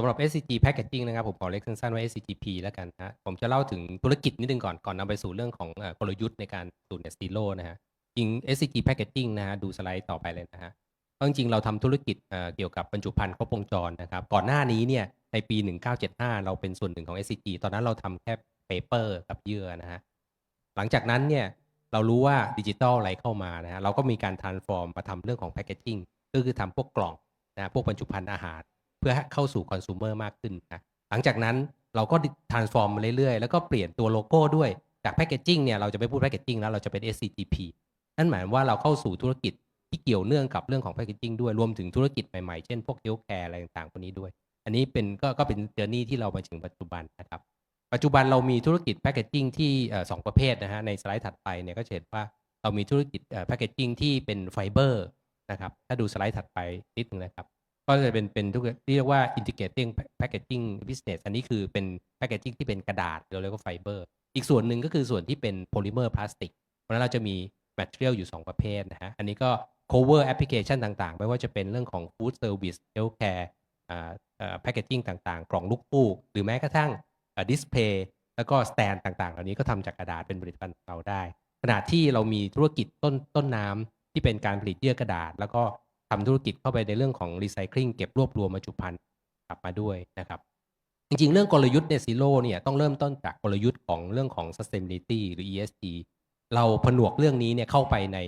สำหรับ SCG Packaging นะครับ ผมขอเรียกสั้นๆว่า SCGP แล้วกันนะผมจะเล่าถึงธุรกิจนิดหนึ่งก่อน ก่อนนำไปสู่เรื่องของกลยุทธ์ในการสู่ Net Zero นะครับจริง SCG Packaging นะครับดูสไลด์ต่อไปเลยนะครับก็จริงๆเราทำธุรกิจเเกี่ยวกับบรรจุภัณฑ์ครบวงจรนะครับก่อนหน้านี้เนี่ยในปี 1975 เราเป็นส่วนหนึ่งของ SCG ตอนนั้นเราทำแค่เปเปอร์กับเยื่อนะครับหลังจากนั้นเนี่ยเรารู้ว่าดิจิทัลอะไรเข้ามานะครับเราก็มีการ transform มาทำเรื่องของ Packaging ก็คือทำพวกกล่องนะพวกบรรจุภัณฑ์อาหาร เพื่อให้เข้าสู่ consumer มากขึ้นนะหลังจากนั้นเราก็ transform มาเรื่อยๆ แล้วก็เปลี่ยนตัวโลโก้ด้วย จาก Packaging เนี่ยเราจะไม่พูด Packaging แล้วเราจะเป็น SCGP นั่นหมายว่าเราเข้าสู่ธุรกิจที่เกี่ยวเนื่องกับเรื่องของ Packaging ด้วยรวมถึงธุรกิจใหม่ๆ เช่นพวก Healthcare อะไรต่างๆพวกนี้ด้วย อันนี้เป็นก็ก็เป็น journey ที่เรามาถึงปัจจุบันนะครับ ปัจจุบันเรามีธุรกิจ Packaging ที่เอ่อ2ประเภทนะครับในสไลด์ถัดไปเนี่ยก็จะเห็นว่าเรามีธุรกิจเอ่อ Packaging ที่เป็นไฟเบอร์นะครับถ้าดูสไลด์ถัดไปนิดนึงนะครับ ก็จะเป็นเป็นธุกที่เรียกว่า Integrating Packaging Business อันนี้คือเป็น Packaging ที่เป็นกระดาษเราเรียกว่าไฟเบอร์อีกส่วนหนึ่งก็คือส่วนที่เป็น Polymer พลาสติกเพราะฉะนั้นเราจะมี Material อยู่ 2 ประเภทนะครับอันนี้ก็ cover application ต่างๆ ไม่ว่าจะเป็นเรื่องของ Food Service Healthcare อ่าอ่อ Packaging ต่างๆ กล่องลูกฟูกหรือแม้กระทั่งเอ่อดิสเพลย์แล้วก็สแตนด์ต่างๆ เหล่านี้ก็ทำจากกระดาษเป็นผลิตภัณฑ์ของเราได้ขณะที่เรามีธุรกิจต้นต้นน้ำที่เป็นการผลิตเยื่อกระดาษ แล้วก็ ทำธุรกิจเข้าไปในเรื่องของ Recycling เก็บรวบรวมบรรจุภัณฑ์กลับมาด้วยนะครับจริงๆ เรื่องกลยุทธ์ Net Zero เนี่ยต้องเริ่มต้นจากกลยุทธ์ของเรื่องของ Sustainability หรือ ESG เราผนวกเรื่องนี้เนี่ยเข้าไปใน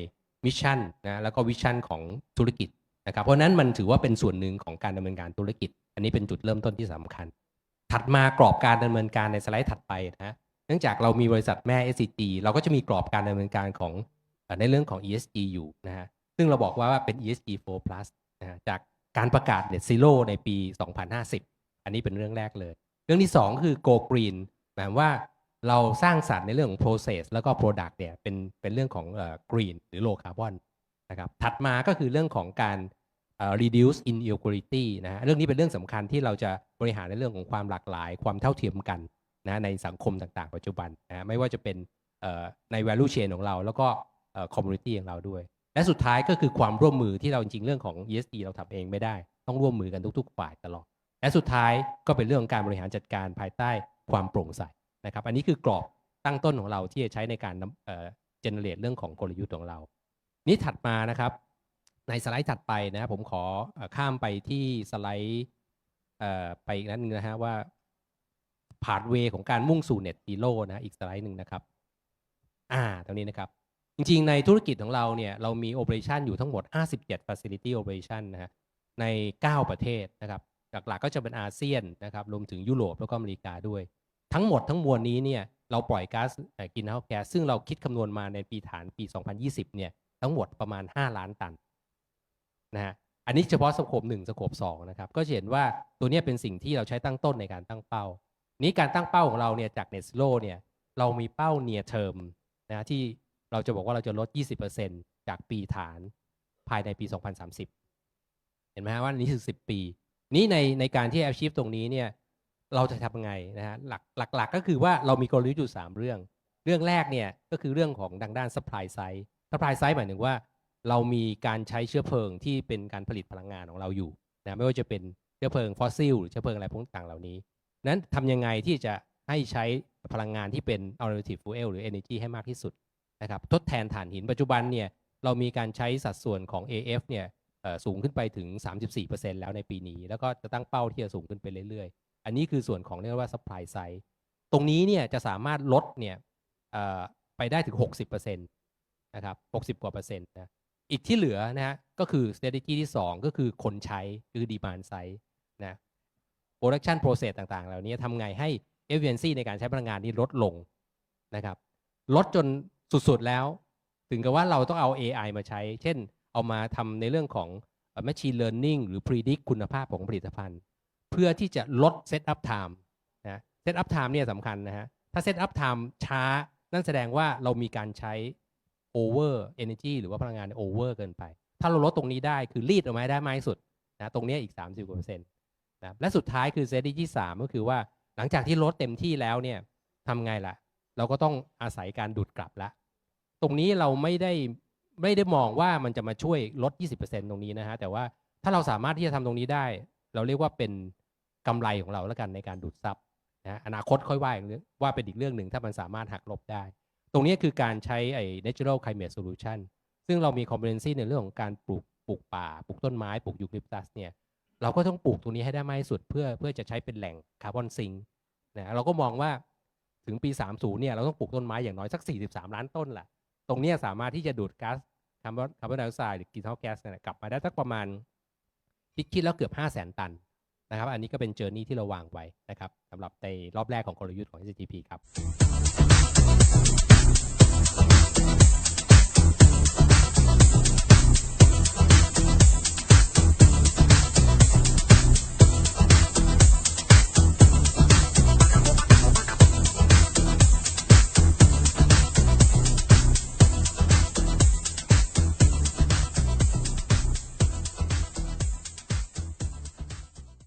มิชชั่นนะแล้วก็วิชั่นของธุรกิจนะครับเพราะนั้นมันถือว่าเป็นส่วนหนึ่งของการดำเนินการธุรกิจ อันนี้เป็นจุดเริ่มต้นที่สำคัญ ถัดมากรอบการดำเนินการในสไลด์ถัดไปนะเนื่องจากเรามีบริษัทแม่ SCG เราก็จะมีกรอบการดำเนินการของในเรื่องของ ESG อยู่นะครับ ซึ่งเราบอกว่าเป็น ESG 4 plus นะจากการประกาศ Net Zero ในปี 2050 อันนี้เป็นเรื่องแรกเลย เรื่องที่ 2 คือ Go Green หมายว่าเราสร้างสรรค์ในเรื่องของ process แล้วก็ product เนี่ยเป็นเป็นเรื่องของ green หรือ low carbon นะครับถัดมาก็คือเรื่องของการ reduce inequality นะเรื่องนี้เป็นเรื่องสำคัญที่เราจะบริหารในเรื่องของความหลากหลาย ความเท่าเทียมกันนะในสังคมต่างๆ ปัจจุบันนะไม่ว่าจะเป็นใน value chain ของเรา แล้วก็ community ของเราด้วย และสุดท้ายก็คือความร่วมมือที่เราจริงๆเรื่องของ ESG เราทำเองไม่ได้ ต้องร่วมมือกันทุกๆฝ่ายตลอด และสุดท้ายก็เป็นเรื่องของการบริหารจัดการภายใต้ความโปร่งใสนะครับอันนี้คือกรอบตั้งต้นของเราที่จะใช้ในการนำเอ่อ generate เรื่องของกลยุทธ์ของเรา นี้ถัดมานะครับในสไลด์ถัดไปนะครับผมขอข้ามไปที่สไลด์เอ่อไปอีกนัดหนึ่งนะครับว่า pathway ของการมุ่งสู่ Net Zero นะอีกสไลด์หนึ่งนะครับ อ่าตรงนี้นะครับ จริงๆ ในธุรกิจของเราเนี่ยเรามี operation อยู่ทั้งหมด 57 facility operation นะครับใน 9 ประเทศนะครับหลักๆก็จะเป็นอาเซียนนะครับรวมถึงยุโรปแล้วก็อเมริกาด้วย ทั้งหมดทั้งมวลนี้เนี่ยเราปล่อยก๊าซเอ่อ greenhouse gas ซึ่งเราคิดคำนวณมาในปีฐานปี 2020 เนี่ยทั้งหมดประมาณ 5 ล้านตันนะครับอันนี้เฉพาะ Scope 1 Scope 2นะครับก็จะเห็นว่าตัวเนี้ยเป็นสิ่งที่เราใช้ตั้งต้นในการตั้งเป้า นี้การตั้งเป้าของเราเนี่ยจาก Net Zero เนี่ยเรามีเป้า near term นะที่ เราจะบอกว่าเราจะลด 20%จากปีฐานภายในปี 2030 เห็นไหมว่านี้คือ 10 ปี นี้ในในการที่ achieve ตรงนี้เนี่ยเราจะทำยังไงนะครับหลักหลักๆก็คือว่าเรามีกลยุทธ์อยู่ 3 เรื่อง เรื่องแรกเนี่ยก็คือเรื่องของทางด้าน supply side supply side หมายถึงว่า เรามีการใช้เชื้อเพลิงที่เป็นการผลิตพลังงานของเราอยู่นะไม่ว่าจะเป็นเชื้อเพลิง fossil หรือเชื้อเพลิงอะไรพวกต่างเหล่านี้ นั้นทำยังไงที่จะให้ใช้พลังงานที่เป็น alternative fuel หรือ energy ให้มากที่สุด นะครับทดแทนถ่านหินปัจจุบันเนี่ยเรามีการใช้สัดส่วนของ AF เนี่ยสูงขึ้นไปถึง 34%แล้วในปีนี้ แล้วก็จะตั้งเป้าที่จะสูงขึ้นไปเรื่อยๆ อันนี้คือส่วนของเรียกว่า supply side ตรงนี้เนี่ยจะสามารถลดเนี่ยไปได้ถึง 60%นะครับ 60 กว่าเปอร์เซ็นต์นะ อีกที่เหลือนะครับก็คือ strategy ที่ 2 ก็คือคนใช้คือ demand side นะ production process ต่างๆ เหล่านี้ทำไงให้ efficiency ในการใช้พลังงานนี้ลดลงนะครับ ลดจน สุดๆแล้ว ถึงกับว่าเราต้องเอา AI มาใช้ เช่น เอามาทำในเรื่องของ machine learning หรือ predict คุณภาพของผลิตภัณฑ์ เพื่อที่จะลด set up time นะ set up time เนี่ยสำคัญนะครับถ้า set up time ช้า นั่นแสดงว่าเรามีการใช้ over energy หรือว่าพลังงาน over เกินไป ถ้าเราลดตรงนี้ได้คือรีดออกมาให้ได้มากที่สุดนะ ตรงนี้อีก 30กว่าเปอร์เซ็นต์นะ และสุดท้ายคือ strategy ที่3ก็คือว่าหลังจากที่ลดเต็มที่แล้วเนี่ยทำไงล่ะ เราก็ต้องอาศัยการดูดกลับล้ว ตรงนี้เราไม่ได้ไม่ได้มองว่ามันจะมาช่วยลด 20%ตรงนี้นะครับแต่ว่าถ้าเราสามารถที่จะทำตรงนี้ได้ เราเรียกว่าเป็นกำไรของเราแล้วกันในการดูดซับนะอนาคตค่อยว่าอีกเรื่องว่าเป็นอีกเรื่องหนึ่งถ้ามันสามารถหักลบได้ ตรงนี้คือการใช้ไอ้ natural climate solution ซึ่งเรามี competency ในเรื่องของการปลูกปลูกป่าปลูกต้นไม้ปลูกยูคลิปตัสเนี่ยเราก็ต้องปลูกตรงนี้ให้ได้มากที่สุดเพื่อเพื่อจะใช้เป็นแหล่งคาร์บอนซิงนะเราก็มองว่าถึงปี 30เนี่ยเราต้องปลูกต้นไม้อย่างน้อยสัก 43 ล้านต้นแหละ ตรงนี้สามารถที่จะดูดก๊าซคาร์บอนคาร์บอนไดออกไซด์หรือกรีนเฮาส์แก๊สเนี่ยกลับมาได้สักประมาณคิดคิดแล้วเกือบ5 0 0 0 0 0 ตันนะครับ อันนี้ก็เป็นเจอร์นี่ที่เราวางไว้นะครับสำหรับในรอบแรกของกลยุทธ์ของ SGP ครับ